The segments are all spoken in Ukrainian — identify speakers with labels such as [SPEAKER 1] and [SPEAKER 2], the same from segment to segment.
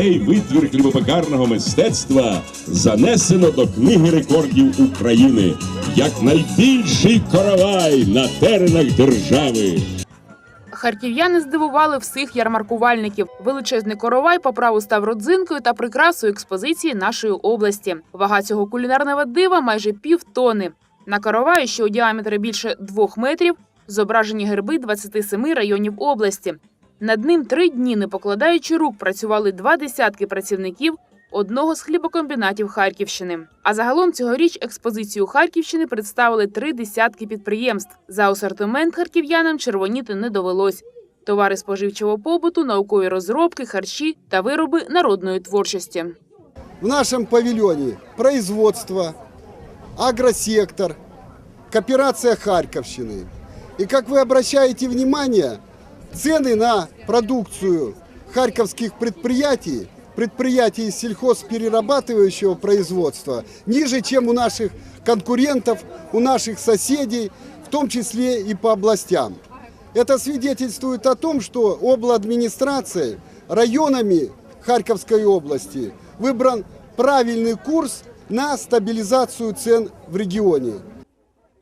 [SPEAKER 1] Цей витвір хлібопекарного мистецтва занесено до книги рекордів України як найбільший коровай на теренах держави.
[SPEAKER 2] Харків'яни здивували всіх ярмаркувальників. Величезний коровай по праву став родзинкою та прикрасою експозиції нашої області. Вага цього кулінарного дива майже пів тони. На короваї, що у діаметрі більше двох метрів, зображені герби 27 районів області. Над ним три дні, не покладаючи рук, працювали два десятки працівників одного з хлібокомбінатів Харківщини. А загалом цьогоріч експозицію Харківщини представили три десятки підприємств. За асортимент харків'янам червоніти не довелось. Товари споживчого побуту, наукові розробки, харчі та вироби народної творчості.
[SPEAKER 3] В нашем павильоне производство, агросектор, кооперация Харьковщины. И как вы обращаете внимание, цены на продукцию харьковских предприятий, предприятий сельхозперерабатывающего производства, ниже, чем у наших конкурентов, у наших соседей, в том числе и по областям. Это свидетельствует о том, что обладминистрацией, районами Харьковской области выбран правильный курс на стабилизацию цен в регионе.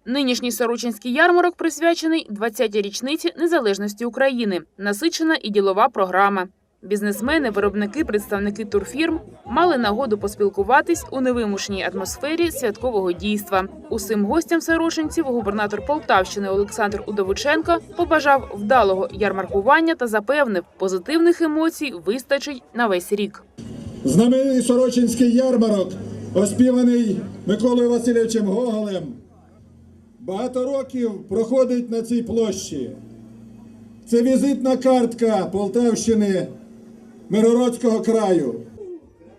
[SPEAKER 2] Нинішній Сорочинський ярмарок присвячений 20-й річниці незалежності України. Насичена і ділова програма. Бізнесмени, виробники, представники турфірм мали нагоду поспілкуватись у невимушеній атмосфері святкового дійства. Усім гостям сорочинців губернатор Полтавщини Олександр Удовиченко побажав вдалого ярмаркування та запевнив, позитивних емоцій вистачить на весь рік.
[SPEAKER 4] Знаменитий Сорочинський ярмарок, оспіваний Миколою Васильовичем Гоголем, багато років проходить на цій площі. Це візитна картка Полтавщини, Миргородського краю.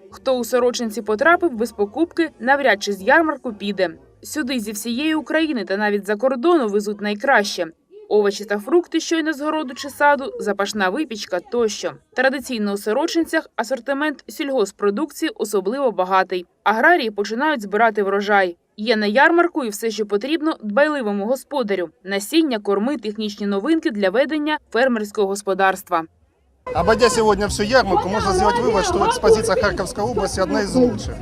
[SPEAKER 2] Хто у Сорочинці потрапив без покупки, навряд чи з ярмарку піде. Сюди зі всієї України та навіть за кордону везуть найкраще. Овочі та фрукти, щойно з городу чи саду, запашна випічка тощо. Традиційно у Сорочинцях асортимент сільгоспродукції особливо багатий. Аграрії починають збирати врожай. Є на ярмарку і все, що потрібно дбайливому господарю: насіння, корми, технічні новинки для ведення фермерського господарства.
[SPEAKER 5] Обойдя сегодня всю ярмарку, можно сделать вывод, что экспозиция Харьковской области одна из лучших.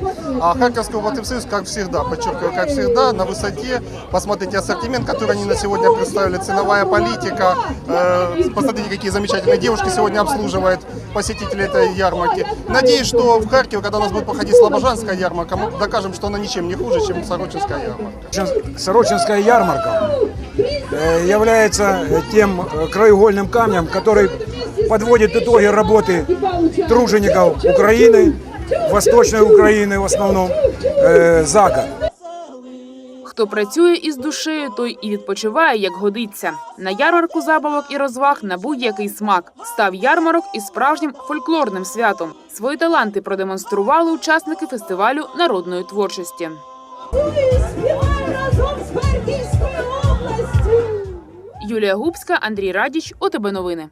[SPEAKER 5] А Харьковский областный союз, как всегда, подчеркиваю, как всегда, на высоте. Посмотрите ассортимент, который они на сегодня представили, ценовая политика. Э, посмотрите, какие замечательные девушки сегодня обслуживают посетителей этой ярмарки. Надеюсь, что в Харькове, когда у нас будет проходить Слобожанская ярмарка, мы докажем, что она ничем не хуже, чем Сорочинская ярмарка.
[SPEAKER 6] Сорочинская ярмарка э, является тем краеугольным камнем, который подводит итоги работы тружеников Украины, Восточной Украины в основном, э, за год.
[SPEAKER 2] Хто працює із душею, той і відпочиває, як годиться. На ярмарку забавок і розваг на будь-який смак. Став ярмарок із справжнім фольклорним святом. Свої таланти продемонстрували учасники фестивалю народної творчості.
[SPEAKER 7] Співай разом з Харківською областю.
[SPEAKER 2] Юлія Губська, Андрій Радіч, ОТБ Новини.